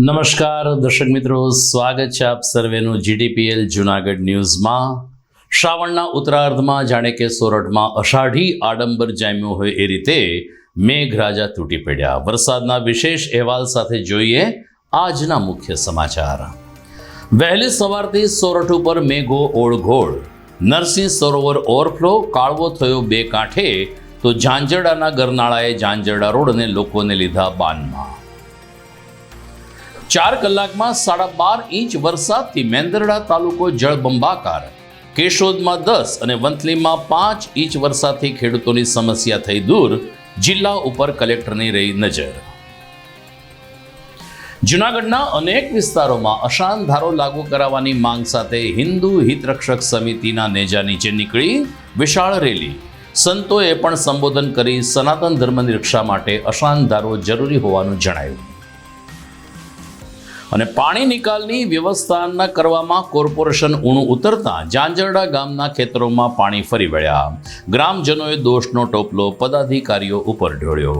નમસ્કાર, દર્શક મિત્રો. સ્વાગત છે આપ સર્વેનું જીડીપીએલ જુનાગઢ ન્યૂઝમાં. શ્રાવણના ઉત્તરાર્ધમાં જાણે કે સોરઠમાં અષાઢી આડંબર જામ્યો હોય એ રીતે મેઘરાજા તૂટી પડ્યા. વરસાદના વિશેષ અહેવાલ સાથે જોઈએ આજના મુખ્ય સમાચાર. વહેલી સવારથી સોરઠ ઉપર મેઘો ઓળઘોળ. નરસિંહ સરોવર ઓવરફ્લો, કાળવો થયો બે કાંઠે, તો ઝાંઝરડાના ગરનાળાએ ઝાંઝરડા રોડ અને લોકોને લીધા બાનમાં. ચાર કલાકમાં સાડા બાર ઇંચ વરસાદથી મેંદરડા તાલુકો જળબંબાકાર. કેશોદમાં દસ અને વંથલીમાં પાંચ ઇંચ વરસાદથી ખેડૂતોની સમસ્યા થઈ દૂર, જિલ્લા ઉપર કલેક્ટરની રહી નજર. જૂનાગઢના અનેક વિસ્તારોમાં અશાંત ધારો લાગુ કરાવવાની માંગ સાથે હિન્દુ હિતરક્ષક સમિતિના નેજા નીચે નીકળી વિશાળ રેલી. સંતોએ પણ સંબોધન કરી સનાતન ધર્મની રક્ષા માટે અશાંત ધારો જરૂરી હોવાનું જણાયું. અને પાણી નિકાલની વ્યવસ્થા ન કરવામાં કોર્પોરેશન ઊણું ઉતરતા જાંજરડા ગામના ખેતરોમાં પાણી ફરી વળ્યા. ગ્રામજનોએ દોષનો ટોપલો પદાધિકારીઓ ઉપર ઢોળ્યો.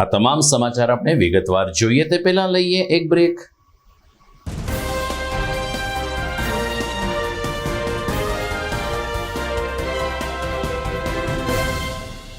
આ તમામ સમાચાર આપણે વિગતવાર જોઈએ તે પહેલાં લઈએ એક બ્રેક.